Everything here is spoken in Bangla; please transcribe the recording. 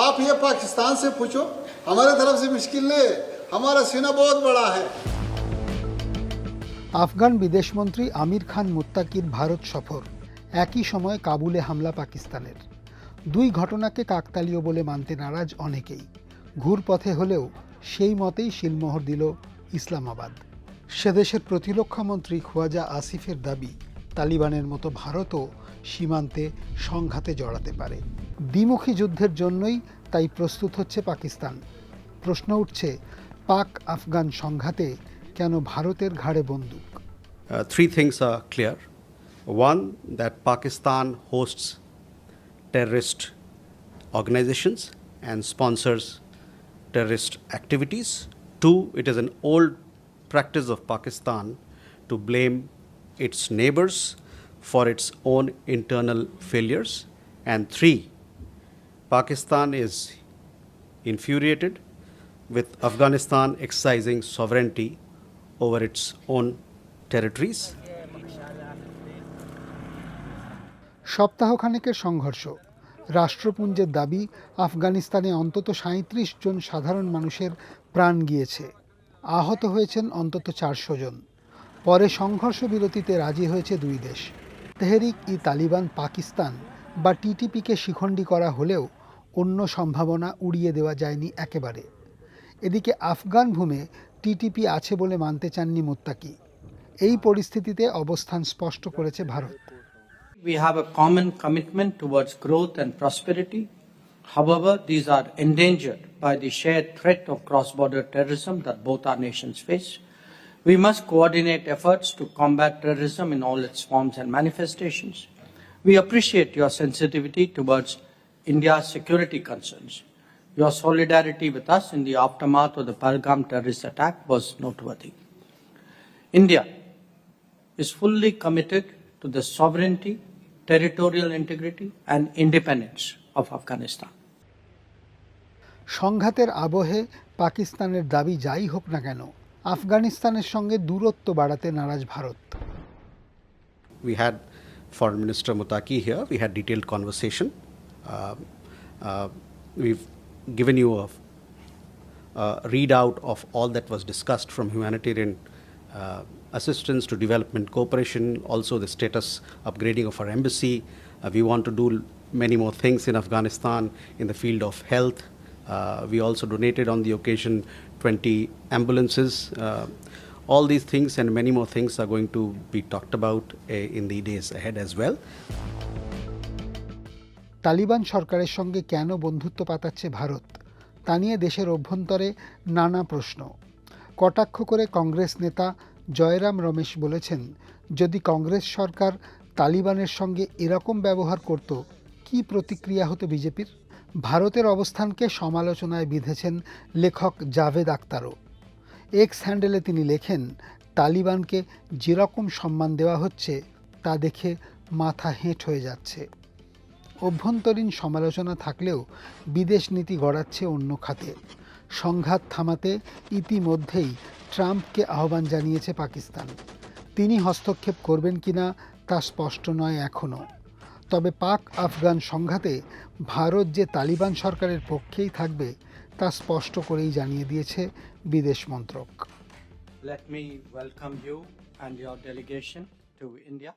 आप ये पाकिस्तान से पूछो हमारे तरफ से मुश्किल नहीं है हमारा सीना बहुत बड़ा है আফগান বিদেশমন্ত্রী আমির খান মুত্তাকির ভারত সফর একই সময়ে কাবুলে হামলা পাকিস্তানের দুই ঘটনাকে কাকতালীয় বলে মানতে নারাজ অনেকেই ঘুরপথে হলেও সেই মতেই শিলমোহর দিল ইসলামাবাদ সেদেশের প্রতিরক্ষামন্ত্রী খোয়াজা আসিফের দাবি তালিবানের মতো ভারতও সীমান্তে সংঘাতে জড়াতে পারে। দ্বিমুখী যুদ্ধের জন্যই তাই প্রস্তুত হচ্ছে পাকিস্তান। প্রশ্ন উঠছে, পাক আফগান সংঘাতে কেন ভারতের ঘাড়ে বন্দুক? Three things are clear one that Pakistan hosts terrorist organisations and sponsors terrorist activities two it is an old practice of Pakistan to blame its neighbours for its own internal failures. And three, Pakistan is infuriated with Afghanistan exercising sovereignty over its own territories. সপ্তাহখানেকের সংঘর্ষ রাষ্ট্রপুঞ্জের দাবি আফগানিস্তানে অন্তত সাঁত্রিশ জন সাধারণ মানুষের প্রাণ গিয়েছে আহত হয়েছেন অন্তত চারশো জন পরে সংঘর্ষ বিরতিতে রাজি হয়েছে দুই দেশ তেহরিক ই তালিবান পাকিস্তান বা টিটিপিকে শিখণ্ডী করা হলেও অন্য সম্ভাবনা উড়িয়ে দেওয়া যায়নি একেবারে এদিকে আফগান ভূমে টিটিপি আছে বলে মানতে চাননি মোত্তাকি এই পরিস্থিতিতে অবস্থান স্পষ্ট করেছে Bharat We have a common commitment towards growth and prosperity. However, these are endangered by the shared threat of cross-border terrorism that both our nations face. We must coordinate efforts to combat terrorism in all its forms and manifestations. We appreciate your sensitivity towards India's security concerns. Your solidarity with us in the aftermath of the Pahalgam terrorist attack was noteworthy. India is fully committed to the sovereignty, territorial integrity, and independence of Afghanistan. সংঘাতের আবহে পাকিস্তানের দাবি যাই হোক না কেন আফগানিস্তানের সঙ্গে দূরত্ব বাড়াতে নারাজ Bharat We had Foreign Minister Mutaki here. We had detailed conversation. Um, uh, we've given you a, a readout of all that was discussed from humanitarian uh, assistance to development cooperation, also the status upgrading of our embassy. Uh, we want to do many more things in Afghanistan in the field of health. Uh, we also donated on the occasion 20 ambulances. Uh, all these things and many more things are going to be talked about uh, in the days ahead as well. Taliban সরকারের সঙ্গে কেন বন্ধুত্ব পাতাচ্ছে ভারত তা নিয়ে দেশের অভ্যন্তরে নানা প্রশ্ন কটাক্ষ করে কংগ্রেস নেতা জয়রাম রমেশ বলেছেন যদি কংগ্রেস সরকার তালিবানের সঙ্গে এরকম ব্যবহার করত কী প্রতিক্রিয়া হতো বিজেপির ভারতের অবস্থানকে সমালোচনায় বিঁধেছেন লেখক জাভেদ আক্তারও এক্স হ্যান্ডেলে তিনি লেখেন, তালিবানকে যেরকম সম্মান দেওয়া হচ্ছে, তা দেখে মাথা হেঁট হয়ে যাচ্ছে। অভ্যন্তরীণ সমালোচনা থাকলেও বিদেশ নীতি গড়াচ্ছে অন্য খাতে। সংঘাত থামাতে ইতিমধ্যেই ট্রাম্পকে আহ্বান জানিয়েছে পাকিস্তান। তিনি হস্তক্ষেপ করবেন কিনা তা স্পষ্ট নয় এখনও। তবে পাক আফগান সংঘাতে ভারত যে তালিবান সরকারের পক্ষেই থাকবে, তা স্পষ্ট করেই জানিয়ে দিয়েছে বিদেশ মন্ত্রক Let to India.